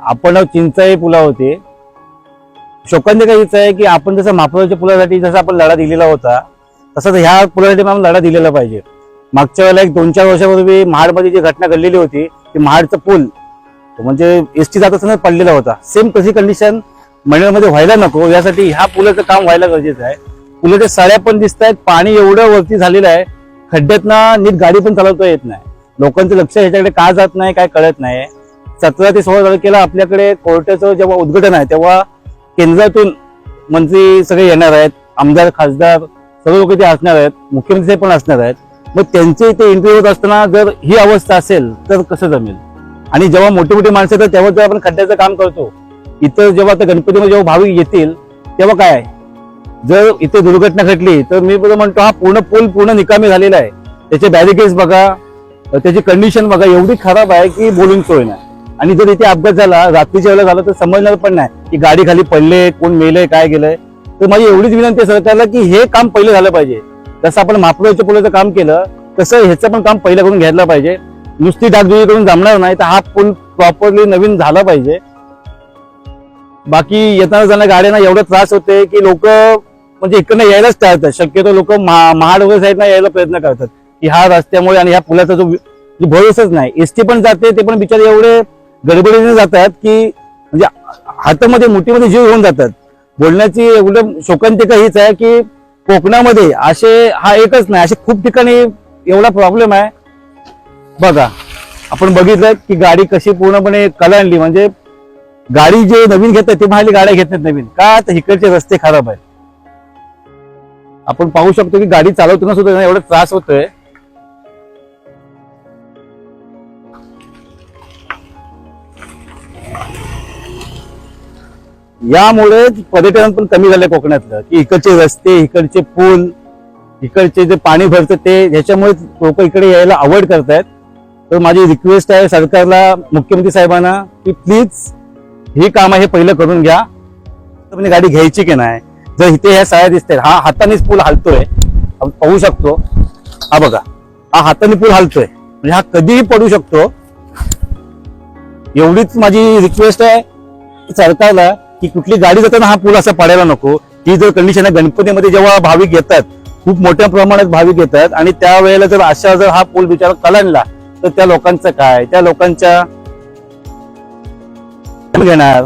आपण चिंचाई पुला होते. शोकांतिका हीच आहे की आपण जसं महापुराच्या पुलासाठी जसा आपण लढा दिलेला होता तसंच ह्या पुलासाठी आपण लढा दिलेला पाहिजे. मागच्या वेळेला एक दोन चार वर्षापूर्वी महाडमध्ये जी घटना घडलेली होती ती महाडचा पूल म्हणजे एस टी जात असताना पडलेला होता. सेम तशी कंडिशन मंडळामध्ये व्हायला नको यासाठी ह्या पुलाचं काम व्हायला गरजेचं आहे. पुलाच्या सळ्या पण दिसत आहेत पाणी एवढं वरती झालेलं आहे खड्ड्यात ना नीट गाडी पण चालवता येत नाही. लोकांचं लक्ष ह्याच्याकडे का जात नाही काय कळत नाही. सतरा ते सोळा तारखेला आपल्याकडे कोर्टाचं जेव्हा उद्घाटन आहे तेव्हा केंद्रातून मंत्री सगळे येणार आहेत आमदार खासदार सर्व लोक ते असणार आहेत मुख्यमंत्री पण असणार आहेत. मग त्यांचे इथे इंटरव्ह्यू होत असताना जर ही अवस्था असेल तर कसं जमेल? आणि जेव्हा मोठी मोठी माणसं येतात तेव्हा जर आपण खड्ड्याचं काम करतो इतर जेव्हा आता गणपतीमध्ये जेव्हा भाविक येतील तेव्हा काय आहे? जर इथे दुर्घटना घडली तर मी बरं म्हणतो हा पूर्ण पूल पूर्ण निकामी झालेला आहे. त्याचे बॅरिकेड्स बघा त्याची कंडिशन बघा एवढी खराब आहे की बोलून सोय नाही. आणि जर इथे अपघात झाला रात्रीच्या वेळेला झाला तर समजणार पण नाही की गाडी खाली पडले कोण मेलंय काय गेलंय तर माझी एवढीच विनंती आहे सरकारला की हे काम पहिलं झालं पाहिजे. जसं आपण महापुराच्या पुलाचं काम केलं तसं ह्याचं पण काम पहिलं करून घ्यायला पाहिजे. नुसती डागडुजी करून जमणार नाही तर हा पूल प्रॉपरली नवीन झाला पाहिजे. बाकी येताना जाणार गाड्यांना एवढा त्रास होते की लोक म्हणजे इकडनं यायलाच टाळतात. शक्यतो लोक महाड वगैरे साईडला यायला प्रयत्न करतात. की ह्या रस्त्यामुळे आणि ह्या पुलाचा जो जो भरोसाच नाही. एसटी पण जाते ते पण बिचारे एवढे गडबडीने जातात की म्हणजे हातामध्ये मुठीमध्ये जीव होऊन जातात. बोलण्याची एवढं शोकांतिका हीच आहे की कोकणामध्ये असे हा एकच नाही असे खूप ठिकाणी एवढा प्रॉब्लेम आहे. बघा आपण बघितलं की गाडी कशी पूर्णपणे कलांडली म्हणजे गाडी जे नवीन घेतात ते महाली गाड्या घेत नाहीत नवीन. का तर इकडचे रस्ते खराब आहेत. आपण पाहू शकतो की गाडी चालवताना सुद्धा एवढा त्रास होतोय. यामुळे पर्यटन पण कमी झालंय कोकणातलं. की इकडचे रस्ते इकडचे पूल इकडचे जे पाणी भरतं ते ह्याच्यामुळे लोक इकडे यायला अवॉइड करतायत. तर माझी रिक्वेस्ट आहे सरकारला मुख्यमंत्री साहेबांना की प्लीज ही कामं हे पहिलं करून घ्या. तर म्हणजे गाडी घ्यायची की नाही? जर इथे ह्या साया दिसतात हा हातानेच पूल हालतोय. आपण पाहू शकतो. हा बघा. हा हाताने पूल हालतोय. म्हणजे हा कधीही पडू शकतो. एवढीच माझी रिक्वेस्ट आहे. सरकारला की कुठली गाडी जाताना हा पूल असा पडायला नको. ही जर कंडिशन आहे गणपतीमध्ये जेव्हा भाविक येतात खूप मोठ्या प्रमाणात भाविक येतात आणि त्यावेळेला जर अशा जर हा पूल बिचारा कलांडला तर त्या लोकांचं काय? त्या लोकांच्या घेणार?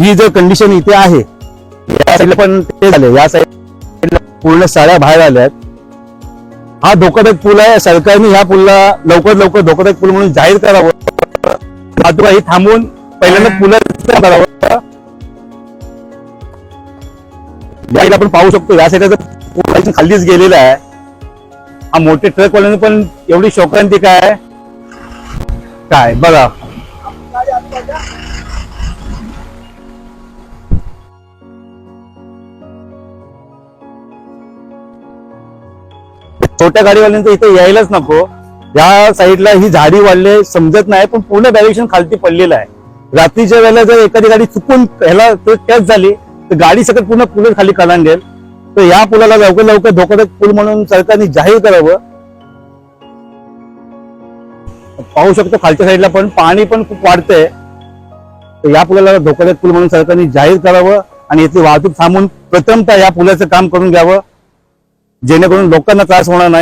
ही जर कंडिशन इथे आहे या साईडला पण ते झाले. या साईडला पूर्ण साड्या बाहेर आल्यात. हा धोकादायक पूल आहे. सरकारने ह्या पुलला लवकर लवकर धोकादायक पूल म्हणून जाहीर करावं. वाहतूक ही थांबवून पहिल्यांदा पुलाचं करावं या साईडला आपण पाहू शकतो या साईडला खालीच गेलेला आहे हा मोठे ट्रक वाल्याने पण एवढी शोकांतिका आहे काय? बघा. छोट्या गाडीवाल्यांचं इथे यायलाच नको. या साईडला ही झाडी वाढले समजत नाही पण पूर्ण डायरेक्शन खालती पडलेलं आहे. रात्रीच्या वेळेला जर एखादी गाडी चुकून ह्याला टच झाली तर गाडी सगळं पूर्ण पुल खाली कलांडेल तर या पुलाला लवकर लवकर धोकादायक पूल म्हणून सरकारने जाहीर करावं. पाहू शकतो खालच्या साईडला पण पाणी पण खूप वाढतंय. तर या पुलाला धोकादायक पूल म्हणून सरकारने जाहीर करावं आणि इथली वाहतूक थांबून प्रथमतः या पुलाचं काम करून घ्यावं. जेणेकरून लोकांना त्रास होणार नाही.